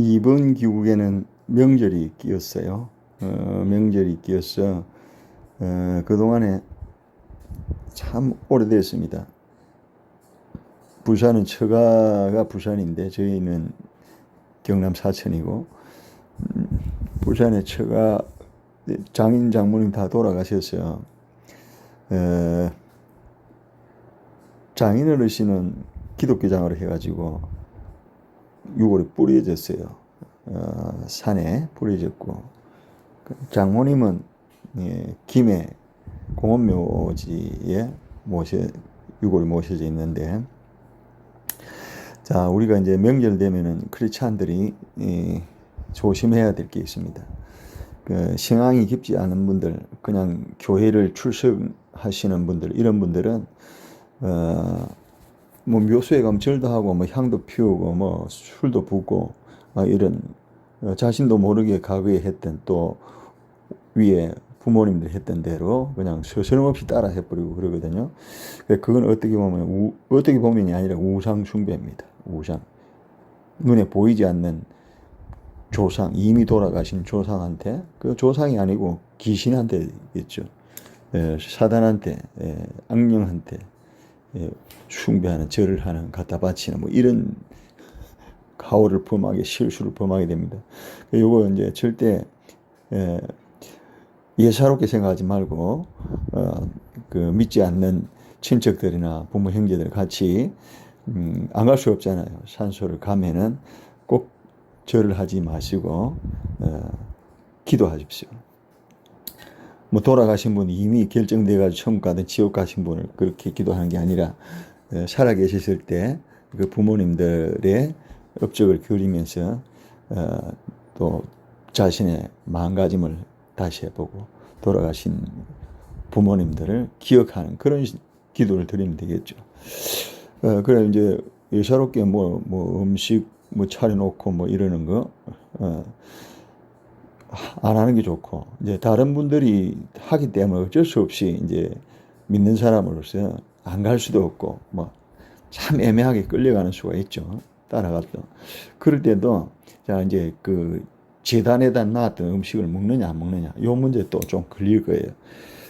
이번 귀국에는 명절이 끼었어요. 어, 명절이 끼어서 어, 그동안에 참 오래됐습니다. 부산은 처가가 부산인데 저희는 경남 사천이고 음, 부산의 처가 장인 장모님 다 돌아가셔서 어, 장인 어르신은 기독교장으로 해가지고 6월에 뿌려졌어요. 어, 산에 뿌려졌고 그 장모님은 예, 김해 공원묘지에 모셔 6월에 모셔져 있는데 자 우리가 이제 명절 되면은 크리스찬들이 이, 조심해야 될 게 있습니다. 그 신앙이 깊지 않은 분들, 그냥 교회를 출석하시는 분들, 이런 분들은 어, 뭐 묘소에 가면 절도 하고 뭐 향도 피우고 뭐 술도 붓고 아, 이런 어, 자신도 모르게 과거에 했던 또 위에 부모님들 했던 대로 그냥 서스럼없이 따라 해버리고 그러거든요. 그건 어떻게 보면 우, 어떻게 보면이 아니라 우상 숭배입니다. 우상 눈에 보이지 않는 조상 이미 돌아가신 조상한테 그 조상이 아니고 귀신한테겠죠. 예, 사단한테 예, 악령한테 예, 숭배하는 절을 하는 갖다 바치는 뭐 이런 가오를 범하게 실수를 범하게 됩니다. 요거 이제 절대 예, 예사롭게 생각하지 말고 어, 그 믿지 않는 친척들이나 부모 형제들 같이 음, 안 갈 수 없잖아요. 산소를 가면은 꼭 절을 하지 마시고 어, 기도하십시오. 뭐 돌아가신 분이 이미 결정돼 가지고 천국 가든 지옥 가신 분을 그렇게 기도하는 게 아니라 어, 살아 계셨을 때 그 부모님들의 업적을 그리면서 어, 또 자신의 마음가짐을 다시 해보고 돌아가신 부모님들을 기억하는 그런 기도를 드리면 되겠죠. 어, 그래 이제 예사롭게 뭐, 뭐 음식 뭐 차려놓고 뭐 이러는 거, 어, 안 하는 게 좋고, 이제 다른 분들이 하기 때문에 어쩔 수 없이 이제 믿는 사람으로서 안 갈 수도 없고, 뭐 참 애매하게 끌려가는 수가 있죠. 따라갔던. 그럴 때도, 자, 이제 그 재단에다 놨던 음식을 먹느냐 안 먹느냐, 요 문제 또 좀 걸릴 거예요.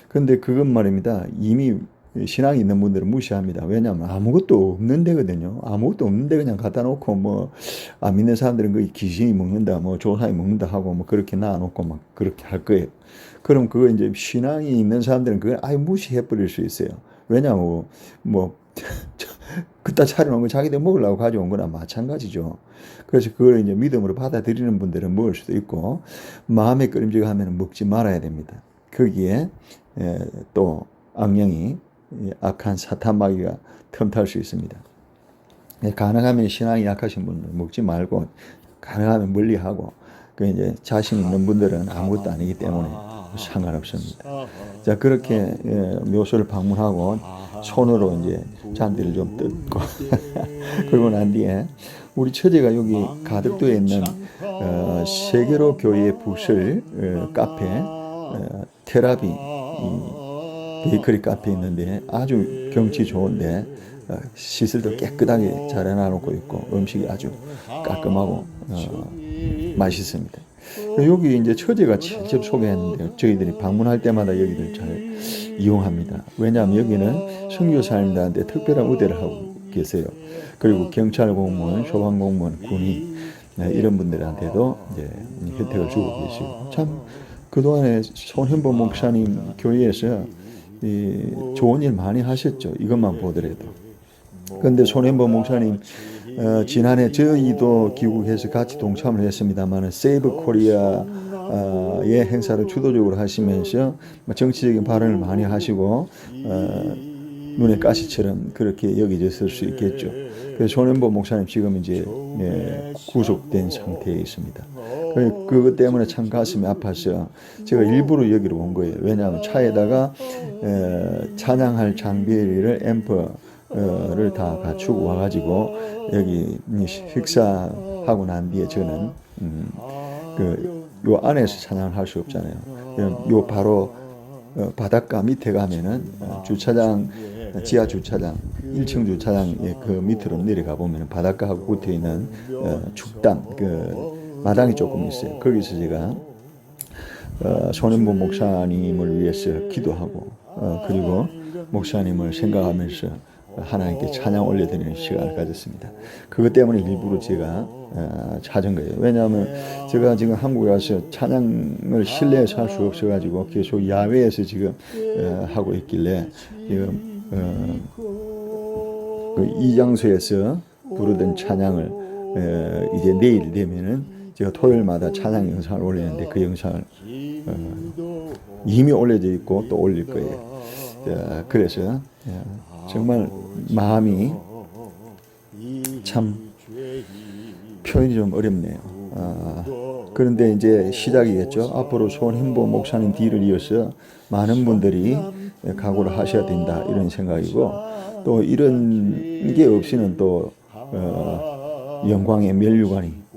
근데 그건 말입니다. 이미 신앙이 있는 분들은 무시합니다. 왜냐하면 아무것도 없는 데거든요. 아무것도 없는데 그냥 갖다 놓고 뭐, 아, 믿는 사람들은 그 귀신이 먹는다, 뭐, 조상이 먹는다 하고 뭐, 그렇게 놔놓고 막 그렇게 할 거예요. 그럼 그거 이제 신앙이 있는 사람들은 그걸 아예 무시해버릴 수 있어요. 왜냐하면 뭐, 그따 차려놓은 거 자기들 먹으려고 가져온 거나 마찬가지죠. 그래서 그걸 이제 믿음으로 받아들이는 분들은 먹을 수도 있고, 마음에 끓임직하면 먹지 말아야 됩니다. 거기에 에, 또 악령이 악한 사탄 마귀가 틈탈 수 있습니다. 예, 가능하면 신앙이 약하신 분들 먹지 말고 가능하면 멀리하고 그 이제 자신 있는 분들은 아무것도 아니기 때문에 상관없습니다. 자 그렇게 예, 묘소를 방문하고 손으로 이제 잔디를 좀 뜯고 그러고 난 뒤에 우리 처제가 여기 가덕도에 있는 어, 세계로 교회 부설 어, 카페 어, 테라비 이 베이커리 카페 있는데 아주 경치 좋은데 어, 시설도 깨끗하게 잘 해놔놓고 있고 음식이 아주 깔끔하고 어, 맛있습니다. 여기 이제 처제가 직접 소개했는데 저희들이 방문할 때마다 여기를 잘 이용합니다. 왜냐하면 여기는 선교사님들한테 특별한 우대를 하고 계세요. 그리고 경찰 공무원, 소방 공무원, 군인 네, 이런 분들한테도 이제 혜택을 주고 계시고 참 그동안에 손현보 목사님 교회에서 이 좋은 일 많이 하셨죠. 이것만 보더라도. 근데 손현보 목사님 어, 지난해 저희도 귀국해서 같이 동참을 했습니다만 세이브 코리아 의 행사를 주도적으로 하시면서 뭐 정치적인 발언을 많이 하시고 어, 눈에 가시처럼 그렇게 여겨졌을 수 있겠죠. 그래서 손현보 목사님 지금 이제 예, 구속된 상태에 있습니다. 그- 그것 때문에 참 가슴이 아파서 제가 일부러 여기로 온 거예요. 왜냐하면 차에다가 에, 찬양할 장비를 앰프를 다 갖추고 와가지고 여기 식사하고 난 뒤에 저는 음, 그요 안에서 찬양을 할 수 없잖아요. 요 바로 어, 바닷가 밑에 가면은 어, 주차장 지하 주차장 1층 주차장의 그 밑으로 내려가 보면 바닷가하고 붙어 있는 어, 축당 그 마당이 조금 있어요. 거기서 제가 어, 손현보 목사님을 위해서 기도하고 어, 그리고 목사님을 생각하면서 하나님께 찬양 올려드리는 시간을 가졌습니다. 그것 때문에 일부러 제가 어, 찾은 거예요. 왜냐하면 제가 지금 한국에 와서 찬양을 실내에서 할 수 없어가지고 계속 야외에서 지금 어, 하고 있길래 지금 어, 그 이 장소에서 부르던 찬양을 어, 이제 내일 되면은 제가 토요일마다 찬양 영상을 올리는데 그 영상을 어, 이미 올려져 있고 또 올릴 거예요. 자, 그래서 예, 정말 마음이 참 표현이 좀 어렵네요. 아, 그런데 이제 시작이겠죠. 앞으로 손hin보 목사님 뒤를 이어서 많은 분들이 각오를 하셔야 된다 이런 생각이고 또 이런 게 없이는 또 어, 영광의 멸류관이 에,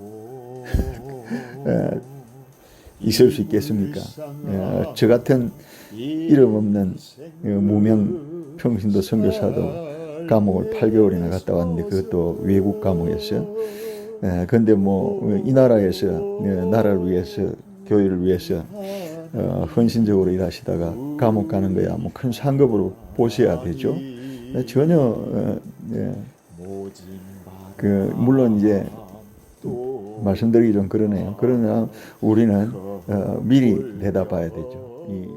있을 수 있겠습니까? 에, 저 같은 이름 없는 어, 무명 평신도 선교사도 감옥을 8개월이나 갔다 왔는데 그것도 외국. 에, 근데 뭐 이 나라에서 에, 나라를 위해서 교회를 위해서 어, 헌신적으로 일하시다가 감옥 가는 거야 뭐 큰 상급으로 보셔야 되죠. 에, 전혀 어, 예, 그 물론 이제 말씀드리기 좀 그러네요. 그러나 우리는 어, 미리 내다봐야 되죠. 이